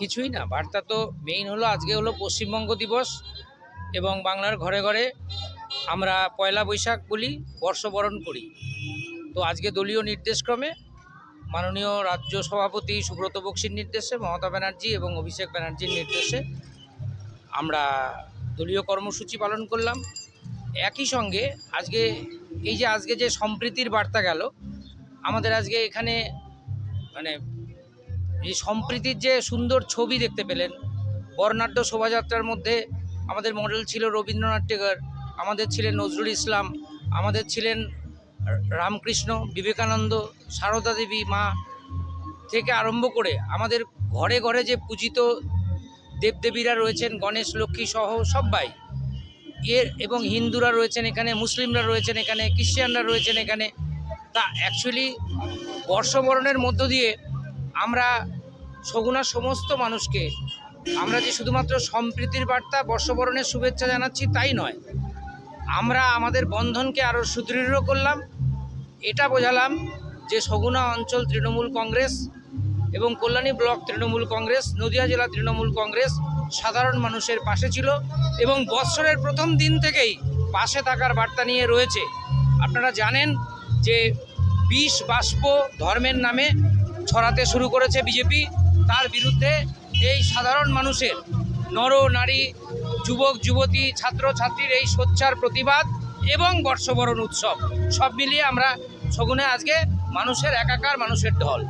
কিছুই না। বার্তা তো মেইন হলো, আজকে হলো পশ্চিমবঙ্গ দিবস এবং বাংলার ঘরে ঘরে আমরা পয়লা বৈশাখ বলি, বর্ষবরণ করি। তো আজকে দলীয় নির্দেশক্রমে মাননীয় রাজ্য সভাপতি সুব্রত বক্সির নির্দেশে, মমতা ব্যানার্জি এবং অভিষেক ব্যানার্জির নির্দেশে আমরা দলীয় কর্মসূচি পালন করলাম। একই সঙ্গে আজকে, এই যে আজকে যে সম্প্রীতির বার্তা গেল, আমাদের আজকে এখানে মানে এই সম্প্রীতির যে সুন্দর ছবি দেখতে পেলেন, বর্ণাঢ্য শোভাযাত্রার মধ্যে আমাদের মডেল ছিল রবীন্দ্রনাথ টেগর, আমাদের ছিলেন নজরুল ইসলাম, আমাদের ছিলেন রামকৃষ্ণ, বিবেকানন্দ, সারদা দেবী মা থেকে আরম্ভ করে আমাদের ঘরে ঘরে যে পূজিত দেবদেবীরা রয়েছেন, গণেশ, লক্ষ্মী সহ সবাই। এর এবং হিন্দুরা রয়েছেন এখানে, মুসলিমরা রয়েছেন এখানে, খ্রিস্টানরা রয়েছেন এখানে। তা অ্যাকচুয়ালি বর্ষবরণের মধ্য দিয়ে আমরা সগুনার সমস্ত মানুষকে, আমরা যে শুধুমাত্র সম্প্রীতির বার্তা, বর্ষবরণের শুভেচ্ছা জানাচ্ছি তাই নয়। আমরা আমাদের বন্ধনকে আরও সুদৃঢ় করলাম। এটা বোঝালাম যে সগুনা অঞ্চল তৃণমূল কংগ্রেস এবং কল্যাণী ব্লক তৃণমূল কংগ্রেস, নদিয়া জেলা তৃণমূল কংগ্রেস সাধারণ মানুষের পাশে ছিল এবং বৎসরের প্রথম দিন থেকেই পাশে থাকার বার্তা নিয়ে রয়েছে। আপনারা জানেন যে বিষ বাষ্প ধর্মের নামে ছড়াতে শুরু করেছে বিজেপি। তার বিরুদ্ধে এই সাধারণ মানুষের নর, নারী, যুবক, যুবতী ছাত্র ছাত্রীর এই সোচ্চার প্রতিবাদ এবং বর্ষবরণ উৎসব, সব মিলিয়ে আমরা শগুনে আজকে মানুষের একাকার, মানুষের ঢল।